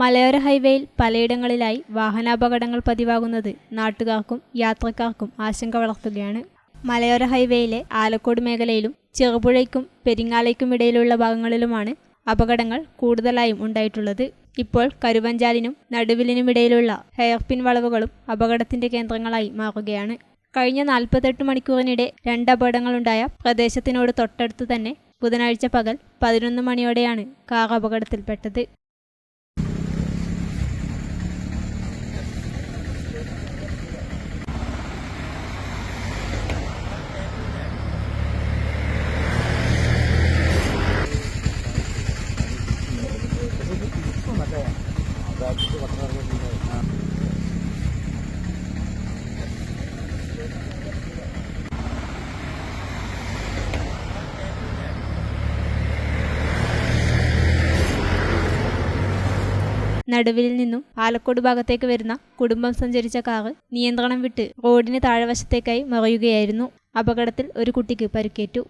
മലയോര ഹൈവേയിൽ പലയിടങ്ങളിലായി വാഹനാപകടങ്ങൾ പതിവാകുന്നത് നാട്ടുകാർക്കും യാത്രക്കാർക്കും ആശങ്ക വളർത്തുകയാണ്. മലയോര ഹൈവേയിലെ ആലക്കോട് മേഖലയിലും ചെറുപുഴയ്ക്കും പെരിങ്ങാലയ്ക്കും ഇടയിലുള്ള ഭാഗങ്ങളിലുമാണ് അപകടങ്ങൾ കൂടുതലായും ഉണ്ടായിട്ടുള്ളത്. ഇപ്പോൾ കരുവഞ്ചാലിനും നടുവിലിനും ഇടയിലുള്ള ഹെയർപിൻ വളവുകളും അപകടത്തിന്റെ കേന്ദ്രങ്ങളായി മാറുകയാണ്. കഴിഞ്ഞ നാൽപ്പത്തെട്ട് മണിക്കൂറിനിടെ രണ്ട് അപകടങ്ങളുണ്ടായ പ്രദേശത്തിനോട് തൊട്ടടുത്ത് തന്നെ ബുധനാഴ്ച പകൽ പതിനൊന്ന് മണിയോടെയാണ് കാർ അപകടത്തിൽപ്പെട്ടത്. നടുവിൽ നിന്നും ആലക്കോട് ഭാഗത്തേക്ക് വരുന്ന കുടുംബം സഞ്ചരിച്ച കാറ് നിയന്ത്രണം വിട്ട് റോഡിന് താഴെവശത്തേക്കായി മറയുകയായിരുന്നു. അപകടത്തിൽ ഒരു കുട്ടിക്ക് പരിക്കേറ്റു.